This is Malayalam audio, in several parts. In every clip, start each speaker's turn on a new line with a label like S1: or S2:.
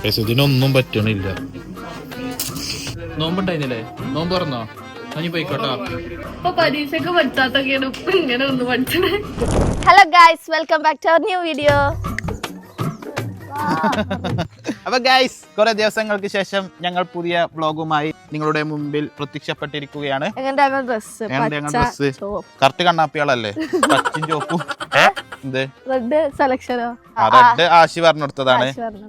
S1: പക്ഷെ ഇതിനൊന്നും പറ്റണില്ല.
S2: നോമ്പുണ്ടായിരുന്നില്ലേ? നോമ്പ് പറഞ്ഞോ അനി പോയിക്കോട്ടോ.
S3: Hello guys welcome back to our new video
S1: അപ്പൊ ഗൈസ് കുറെ ദിവസങ്ങൾക്ക് ശേഷം ഞങ്ങൾ പുതിയ വ്ലോഗുമായി നിങ്ങളുടെ മുമ്പിൽ പ്രത്യക്ഷപ്പെട്ടിരിക്കുകയാണ്.
S3: കറുത്ത് ഡ്രസ്
S1: ഞങ്ങളുടെ ഡ്രസ്സ് പച്ചും ചോപ്പും ഏ?
S3: റെഡ് സെലക്ഷനോ?
S1: റെഡ് ആശി പറഞ്ഞെടുത്തതാണ്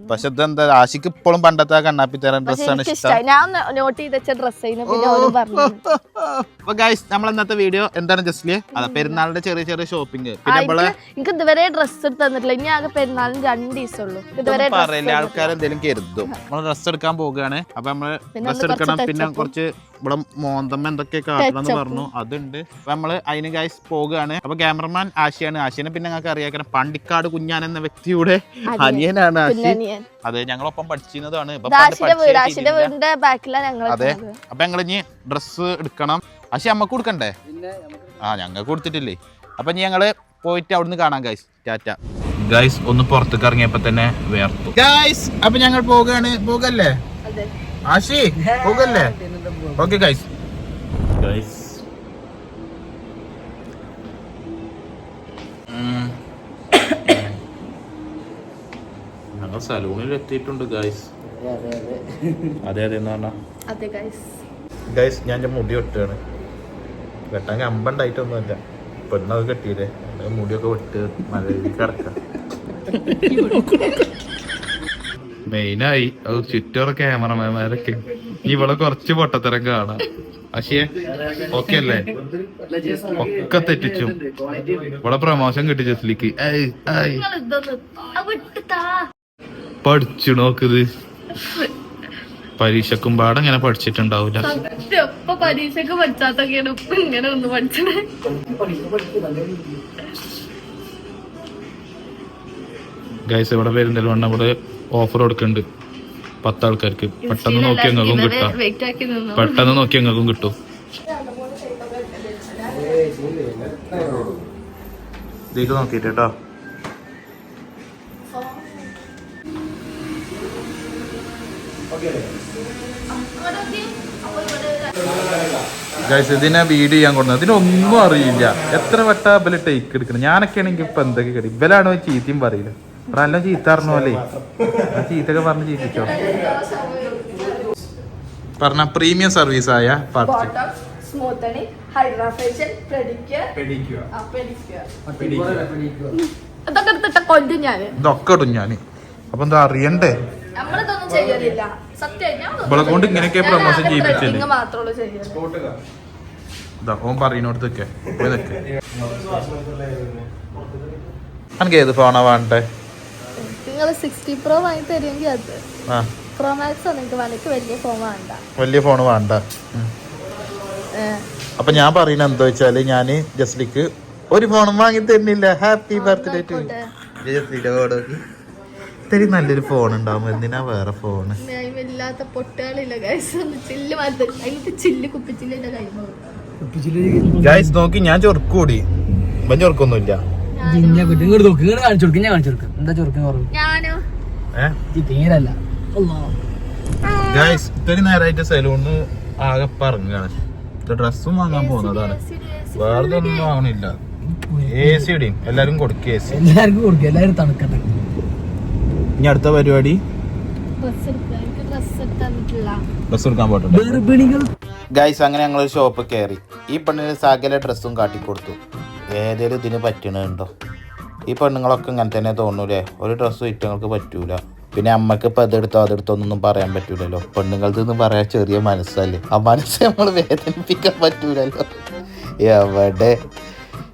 S1: പക്ഷെ ഇതെന്താ ആശിക്ക് ഇപ്പോഴും പണ്ടത്തെ കണ്ണാപ്പി തരാൻ ഡ്രസ്സാണ് ഇഷ്ടം.
S3: ഞാൻ നോട്ട് ചെയ്ത ഡ്രസ്സ് പിന്നെ പറഞ്ഞു.
S1: അപ്പൊ ഗൈസ് നമ്മൾ ഇന്നത്തെ വീഡിയോ എന്താണ് ജസ്റ്റ് അതെ പെരുന്നാളിന്റെ ചെറിയ ചെറിയ ഷോപ്പിംഗ് പിന്നെ നമ്മൾ
S3: എനിക്ക് ഇതുവരെ ഡ്രസ് എടുത്ത് തന്നിട്ടില്ല. ഇനി ആകെ പെരുന്നാളിന് രണ്ട് ദിവസം ഉള്ളൂ. ഇതുവരെ
S1: പറയില്ല. ആൾക്കാർ എന്തെങ്കിലും കരുതും. നമ്മൾ ഡ്രസ് എടുക്കാൻ പോവുകയാണ്. അപ്പൊ
S3: നമ്മൾ
S1: ഡ്രസ് എടുക്കണം. പിന്നെ കുറച്ച് ഇവിടെ മോന്തമ്മ എന്തൊക്കെ കാട്ടണം എന്ന് പറഞ്ഞു. അതുണ്ട്. അപ്പൊ നമ്മൾ അതിന് ഗൈസ് പോവുകയാണ്. അപ്പൊ ക്യാമറമാൻ ആശയാണ്. ആശിനെ പിന്നെ ഞങ്ങൾക്ക് അറിയാക്കണം പണ്ടിക്കാട് കുഞ്ഞാൻ എന്ന വ്യക്തിയുടെ അനിയനാണ് ആശി. അതെ ഞങ്ങളൊപ്പം പഠിച്ചിരുന്നതാണ്. അതെ. അപ്പൊ ഞങ്ങൾ ഇനി ഡ്രസ്സ് എടുക്കണം. ആശി അമ്മയ്ക്ക് കൊടുക്കണ്ടേ? ആ ഞങ്ങൾക്ക് കൊടുത്തിട്ടില്ലേ. അപ്പൊ ഇനി ഞങ്ങൾ പോയിട്ട് അവിടുന്ന് കാണാം ഗൈസ് ടാറ്റ. ഗൈസ് ഒന്ന് പുറത്തേക്ക് ഇറങ്ങിയപ്പോ തന്നെ വേർത്തു. ഗൈസ് അപ്പൊ ഞങ്ങൾ പോകാണ്. പോകല്ലേ? ആശി പോകല്ലേ? ഓക്കെ ഗൈസ് ഗൈസ് ഞങ്ങൾ സലൂണിൽ എത്തിയിട്ടുണ്ട് ഗൈസ് അതെ അതെ എന്ന് പറഞ്ഞാ.
S3: അതെ ഗൈസ്
S1: ഗൈസ് ഞാൻ മുടി വെട്ടുകയാണ്. വെട്ടാൻ അമ്പണ്ടായിട്ടൊന്നുമല്ല പെണ്ണത് കെട്ടിയില്ലേ? മുടിയൊക്കെ വിട്ട് മലയിൽ കിടക്കാം മെയിനായി അത് ചുറ്റോറ ക്യാമറമാൻമാരൊക്കെ ഇവിടെ കുറച്ച് പൊട്ടത്തരം കാണാം. അശിയെ ഓക്കെ അല്ലേ? ഒക്കെ തെറ്റിച്ചു. ഇവിടെ പ്രമോഷൻ കിട്ടി ജസ്ലിക്ക്. പഠിച്ചു നോക്കിത് പരീക്ഷക്കും പാടെ ഇങ്ങനെ പഠിച്ചിട്ടുണ്ടാവില്ല
S4: ഇപ്പൊ പരീക്ഷക്ക് പഠിച്ചാത്തൊക്കെയാണ് ഇപ്പൊ ഇങ്ങനെ ഒന്ന് പഠിച്ചത്.
S1: ഗൈസ് ഇവിടെ പെരുന്തൽമണ്ണ ഇവിടെ ഓഫർ കൊടുക്കുന്നുണ്ട്. പത്ത് ആൾക്കാർക്ക് പെട്ടെന്ന് നോക്കി അങ്ങും കിട്ടാം. പെട്ടെന്ന് നോക്കി അങ്ങും കിട്ടും. ഇതിലേക്ക് നോക്കിട്ട് ഗൈസ് ഇതിനെ വീഡിയോ ചെയ്യാൻ കൊടുക്കുന്നത് ഇതിനൊന്നും അറിയില്ല. എത്ര വട്ട ഇവൽ ടേക്ക് എടുക്കണം? ഞാനൊക്കെ ആണെങ്കിൽ ഇപ്പൊ എന്തൊക്കെ കിട്ടി ഇവലാണോ ചീത്തയും പറയില്ല നല്ല ചീത്ത അറിഞ്ഞ പോലെ. ആ ചീത്തൊക്കെ പറഞ്ഞ് ചീത്തിച്ചോ? പറഞ്ഞ പ്രീമിയം സർവീസ് ആയ പാർട്ടി
S3: ഇതൊക്കെ എടുത്തിട്ട കൊല്ലും ഞാൻ.
S1: ഇതൊക്കെ ഇടും ഞാൻ. അപ്പൊ എന്താ അറിയണ്ടേ?
S3: നമ്മളിതൊന്നും ചെയ്യലില്ല.
S1: ഇവളെ കൊണ്ട് ഇങ്ങനെയൊക്കെ പ്രൊമോഷൻ ചെയ്യിപ്പിച്ചത്
S3: ത്രെഡിങ് മാത്രമേ ചെയ്യൽ
S1: ഇതാ ഓൻ പറയുന്നോടത്തൊക്കെ പോയി നിൽക്ക് എനിക്ക് ഏത് ഫോണാ വേണ്ടേ?
S3: നിങ്ങൾ സിക്സ്റ്റി പ്രോ വാങ്ങി തരുമെങ്കിൽ അത്.
S1: ആ.
S3: പ്രോ മാക്സ് നിങ്ങൾക്ക് വേണമെങ്കിൽ വലിയ ഫോൺ വേണ്ട.
S1: വലിയ ഫോൺ വേണ്ട. ഉം. അപ്പൊ ഞാൻ പറയുന്ന എന്താ വെച്ചാൽ ഞാൻ ജസ്ലിക്ക് ഒരു ഫോണും വാങ്ങി തരുന്നില്ല. Happy birthday to. ജസ്ലിയുടെ കോടോക്ക് ഇത്തിരി നല്ലൊരു ഫോൺ ഉണ്ടാവും എന്തിനാ വേറെ
S3: പൊട്ടുകളില്ല ഗൈസ്
S1: നോക്കി ഞാൻ ചൊറുക്കൂടി. ഇവൻ ചൊറുക്കൊന്നുമില്ല. ഗൈസ് നേരമായിട്ട് സലൂണ് ആകെ പറഞ്ഞാണ് ഡ്രസ്സും വാങ്ങാൻ പോകുന്നതാണ്. വേറെ ഒന്നും വാങ്ങണില്ല എ സി ഇടിയും എല്ലാരും കൊടുക്കുക എ സി
S5: എല്ലാവർക്കും കൊടുക്കും എല്ലാവരും തണുക്കട്ടെ.
S1: ഇനി അടുത്ത പരിപാടി?
S3: ഡ്രസ്
S1: എടുക്കാൻ പോട്ടെ ഗൈസ് അങ്ങനെ ഞങ്ങൾ ഷോപ്പ് കയറി. ഈ പെണ്ണിന് സകല ഡ്രസ്സും കാട്ടിക്കൊടുത്തു. ഏതേലും ഇതിന് പറ്റണുണ്ടോ? ഈ പെണ്ണുങ്ങളൊക്കെ ഇങ്ങനെ തന്നെ തോന്നൂലേ? ഒരു ഡ്രസ്സും ഇറ്റങ്ങൾക്ക് പറ്റൂല. പിന്നെ അമ്മയ്ക്ക് ഇപ്പൊ അതെടുത്തോ അതെടുത്തോ ഒന്നും പറയാൻ പറ്റൂലല്ലോ. പെണ്ണുങ്ങൾക്ക് പറയാൻ ചെറിയ മനസ്സല്ലേ? ആ മനസ്സ് നമ്മൾ വേദനിപ്പിക്കാൻ പറ്റൂലല്ലോ. എവിടെ?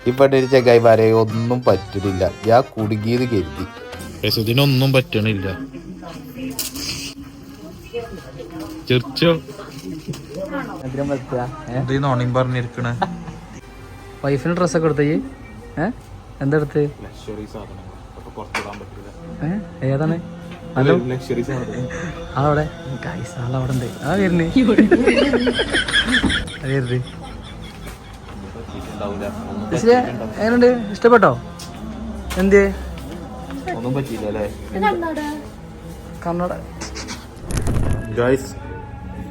S1: ഈ പെണ്ണിന് ചെങ്ങായിമാരെ ഒന്നും പറ്റില്ല ഞാൻ കുടുങ്ങിയത് കരുതി. പക്ഷെ ഇതിനൊന്നും പറ്റണില്ല ചെറിച്ചോ നോണിയും പറഞ്ഞിരിക്കണേ?
S5: വൈഫിന് ഡ്രസ്സൊക്കെ എടുത്തേ? ഏഹ് എന്താ എടുത്ത്
S1: ലക്ഷറി സാധനങ്ങൾ. അപ്പൊ പുറത്തിടാൻ പറ്റില്ല.
S5: ഏ? ഏതാണ്? ഹലോ?
S1: അവിടെ
S5: ആളവിടെ ഗൈസ് ആളവിടെ ഉണ്ട് ആ വരുന്നേ. അത് വരുന്നേ. ഇച്ചിരി എങ്ങനെയുണ്ട് ഇഷ്ടപ്പെട്ടോ? എന്തേ?
S1: ഒന്നും പറ്റിയില്ല അല്ലേ
S5: കണ്ണട.
S1: ഗൈസ്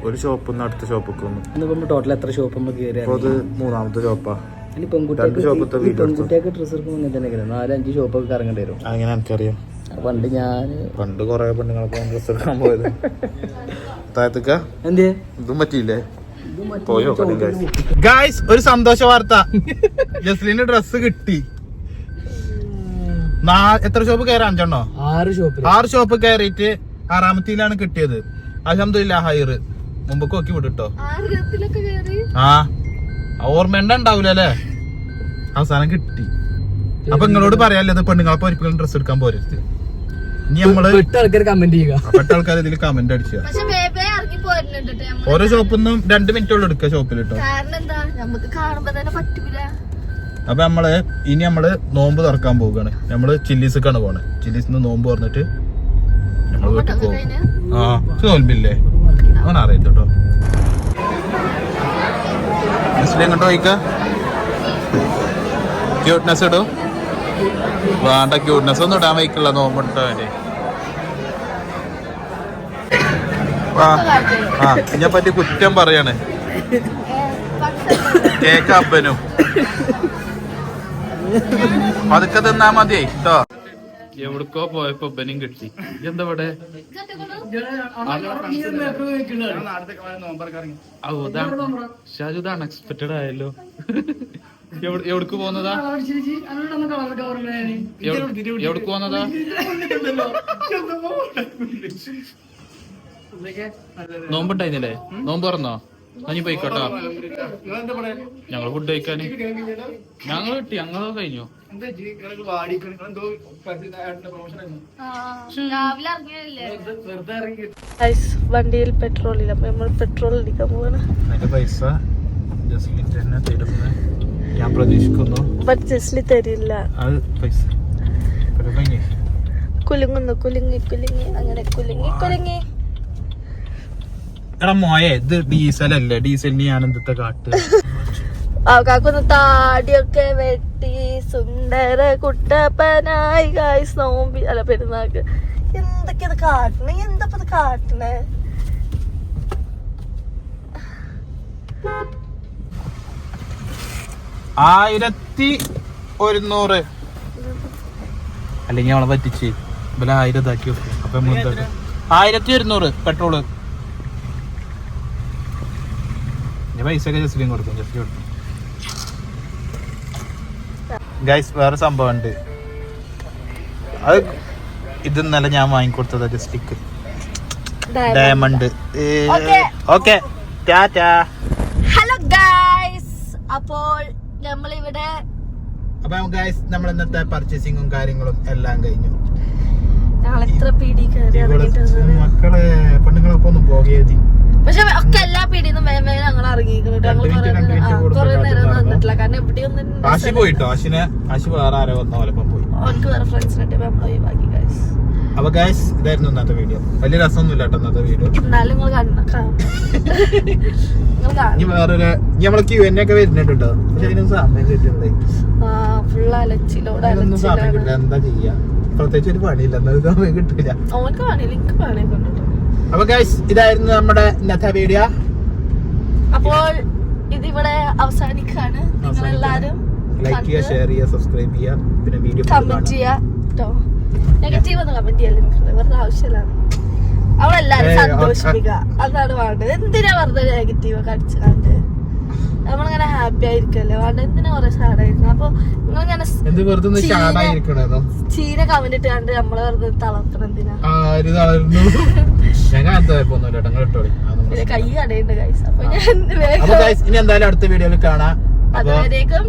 S1: ഒരു ഷോപ്പിൽ നിന്ന് അടുത്ത ഷോപ്പിൽ വന്നു.
S5: ഇന്നിപ്പോ ടോട്ടൽ എത്ര ഷോപ്പ് നമ്മൾ കയറി
S1: അത് മൂന്നാമത്തെ ഷോപ്പാ
S5: ഇനി
S1: രണ്ട്
S5: പെൺകുട്ടികൾക്ക്
S1: ഷോപ്പത്തെ
S5: ഈ
S1: വീഡിയോ
S5: പെൺകുട്ടിയൊക്കെ ഡ്രസ്സ് എടുക്കുമ്പോൾ ഇങ്ങനെ തന്നെ കയറും നാല് ഷോപ്പൊക്കെ കറങ്ങേണ്ടി വരും.
S1: അങ്ങനെ എനിക്കറിയാം.
S5: പണ്ട് ഞാൻ
S1: പണ്ട് കുറെ പെണ്ണുങ്ങളൊക്കെ ഡ്രസ്സ് എടുക്കാൻ പോയത്. താഴത്തേക്ക
S5: എന്തേ
S1: ഇതും പറ്റിയില്ലേ? പോയോ ഗായ്സ് ഒരു സന്തോഷ വാർത്ത. ജസ്ലിന്റെ ഡ്രസ് കിട്ടി. എത്ര ഷോപ്പ് കയറാൻ അഞ്ചെണ്ണോ?
S5: ആറ് ഷോപ്പ്
S1: ആറ് ഷോപ്പ് കയറിയിട്ട് ആറാമത്തിലാണ് കിട്ടിയത്. അലഹമില്ല ഹൈറ് മുമ്പ് നോക്കി
S3: കയറി.
S1: ആ. ഓർമ്മ ഉണ്ടാവൂല അല്ലേ? അവസാനം കിട്ടി. അപ്പൊ നിങ്ങളോട് പറയാല്ലേ ഇത് പെണ്ണുങ്ങളെ ഒരിക്കലും ഡ്രസ് എടുക്കാൻ പോരരുത്. ഇനി
S5: നമ്മൾ ആൾക്കാർ കമന്റ് ചെയ്യുക.
S1: പെട്ട ആൾക്കാർ ഇതിൽ കമന്റ് അടിക്കുക
S3: ട്ടോ
S1: ഓരോ ഷോപ്പിൽ നിന്നും രണ്ട് മിനിറ്റോളം എടുക്കുക ഷോപ്പിൽ കേട്ടോ
S3: കാരണം എന്താ? നമുക്ക് കാണുമ്പോ തന്നെ പറ്റൂല.
S1: അപ്പൊ നമ്മൾ ഇനി നമ്മൾ നോമ്പ് തുറക്കാൻ പോവുകയാണ്. നമ്മൾ ചില്ലീസിക്കാണ് പോണേ. ചില്ലീസിന്ന് നോമ്പ് തുറന്നിട്ട് നമ്മൾ വീട്ടിൽ പോകും. ആ നോൽമ്പില്ലേ അങ്ങനെ അറിയട്ടോ കേട്ടോ. പോയിക്ക. ക്യൂട്ട്നെസ് ഇടും. വേണ്ട ക്യൂട്ട്നെസ് ഒന്നും ഇടാൻ വയ്ക്കില്ല നോമ്പിട്ടോ അവന്റെ ആ ആ ഇതിനെ പറ്റി കുറ്റം പറയാണ്. കേക്ക് അപ്പനും. അതൊക്കെ തിന്നാ മതി കേട്ടോ
S2: എവിടക്കോ പോയപ്പോ ബനും കിട്ടി. എന്താ ഇവിടെ? ഷാജു ഇത് അൺഎക്സ്പെക്ടഡ് ആയല്ലോ. എവിടെ- എവിടക്ക് പോന്നതാ? എവിടെ- എവിടക്ക് പോന്നതാ? നോമ്പുണ്ടായിരുന്നില്ലേ? നോമ്പ് പറഞ്ഞോ നീ പോയിക്കോട്ടോ. ഞങ്ങൾ ഫുഡ് കഴിക്കാൻ. ഞങ്ങൾ കിട്ടി ഞങ്ങൾ കഴിഞ്ഞു.
S3: വണ്ടിയിൽ പെട്രോൾ ഇല്ല. അപ്പൊ നമ്മൾ പെട്രോൾ അടിക്കാൻ പോവാണ്.
S1: പൈസ ഞാൻ പ്രതീക്ഷിക്കുന്നു.
S3: ജസ്ലി തരില്ല.
S1: അത് പൈസ.
S3: കുലുങ്ങുന്നു. കുലുങ്ങി കുലുങ്ങി. അങ്ങനെ കുലുങ്ങി കുലുങ്ങി.
S1: എടാ മോയെ ഇത് ഡീസൽ അല്ലേ ഡീസലിന് ഞാൻ എന്തത്തെ കാട്ട്?
S3: കാക്കുന്ന താടിയൊക്കെ വെട്ടി സുന്ദര കുട്ടപ്പനായി. ഗായ്സ് നോമ്പി അല്ല പെരുന്നാക്ക്. എന്തൊക്കെ ഇത് കാട്ടണേ? എന്താ ഇത് കാട്ടണേ?
S1: ആയിരത്തി ഒരുന്നൂറ്. അല്ലെങ്കിൽ അവളെ പറ്റിച്ച്. ഇവലെ ആയിരം ഇതാക്കി വെക്കും. അപ്പൊ ആയിരത്തി ഒരുന്നൂറ്. പെട്രോൾ ഞാൻ പൈസ ഒക്കെ ജസ്റ്റിനും കൊടുക്കും ജസ്റ്റ് കൊടുക്കും ഗൈസ് വേറെ സംഭവം ഉണ്ട്. അത് ഇത് ഇന്നലെ ഞാൻ വാങ്ങിക്കൊടുത്തതാ ജസ്റ്റിക്ക് diamond
S3: Okay.
S1: Okay
S3: hello guys അപ്പോൾ നമ്മൾ ഇവിടെ
S1: അപ്പൊ ഗൈസ് നമ്മൾ ഇന്നത്തെ പർച്ചേസിങ്ങും കാര്യങ്ങളും എല്ലാം കഴിഞ്ഞു.
S3: ഞങ്ങൾ എത്ര പീടി കയറി
S1: മക്കളെ പെണ്ണുങ്ങളൊക്കെ ഒന്നും പോകേതി
S3: പക്ഷെ ഒക്കെ എല്ലാ പീടിന്നും വേഗം വേഗം ഞങ്ങൾ ഇറങ്ങിയിരിക്കുന്നു ഞങ്ങൾ കുറെ നേരം വന്നിട്ടില്ല. കാരണം എവിടെയൊന്നും
S1: ആശി പോയിട്ടോ? ആശിനെ ആശി വേറെ ആരോ വന്ന പോലപ്പം പോയി.
S3: അവർക്ക് വേറെ ബാക്കി ഗായ്സ്
S1: അപ്പൊ ഗൈസ് ഇതായിരുന്നു ഇന്നത്തെ വീഡിയോ വലിയ രസമൊന്നുമില്ല കേട്ടോ ഇന്നത്തെ വീഡിയോ
S3: എന്നാലും നിങ്ങൾ കാണണം. കാണണം. നിങ്ങൾ കാണണം.
S1: ഇനി വേറൊരു ഇനി നമ്മളെ ക്യൂ എന്നെ ഒക്കെ വരുന്നുണ്ട് പക്ഷെ അതിനൊന്നും സമയം കിട്ടുന്നുണ്ട്
S3: ആ ഫുൾ അലച്ചിലോട്
S1: അതിനൊന്നും സമയം കിട്ടില്ല. എന്താ ചെയ്യാ? പ്രത്യേകിച്ച് ഒരു പണിയില്ല. സമയം കിട്ടില്ല.
S3: അവനക്ക് പണിയില്ല. എനിക്ക് കൊണ്ടിട്ട്
S1: അപ്പൊ ഗൈസ് ഇതായിരുന്നു നമ്മുടെ ഇന്നത്തെ വീഡിയോ
S3: അപ്പോൾ ഇതിവിടെ അവസാനിക്കാണ്. നിങ്ങൾ എല്ലാരും
S1: ലൈക്ക് ചെയ്യുക ഷെയർ ചെയ്യുക സബ്സ്ക്രൈബ് ചെയ്യുക. പിന്നെ വീഡിയോ
S3: കമന്റ് ചെയ്യുക കേട്ടോ നെഗറ്റീവ് ഒന്നും കമന്റ് ചെയ്യല്ലേ മക്കളെ? വെറുതെ ആവശ്യമില്ല. അവളെല്ലാരും സന്തോഷിപ്പിക്കുക. അതാണ് വേണ്ടത്. എന്തിനാ വെറുതെ നെഗറ്റീവ് ഒക്കെ അടിച്ചു കണ്ട്? നമ്മളിങ്ങനെ ഹാപ്പി ആയിരിക്കല്ലേ വേണ്ട എന്തിനാ കുറെ സാഡായിരുന്നു അപ്പൊ നിങ്ങളിങ്ങനെ
S1: എന്ത് വെറുതെ
S3: ചീര
S1: ചാടായിരിക്കണേതോ
S3: കമന്റ് ഇട്ട് കണ്ട് നമ്മളെ വെറുതെ തളർത്തണം എന്തിനാ
S1: ആര് തളർന്നു. ഞാൻ ഇട്ടോളി.
S3: കൈ കടയുണ്ട് ഗൈസ് അപ്പൊ ഞാൻ
S1: ഇനി എന്തായാലും അടുത്ത വീഡിയോയിൽ കാണാം.
S3: അതുവരേക്കും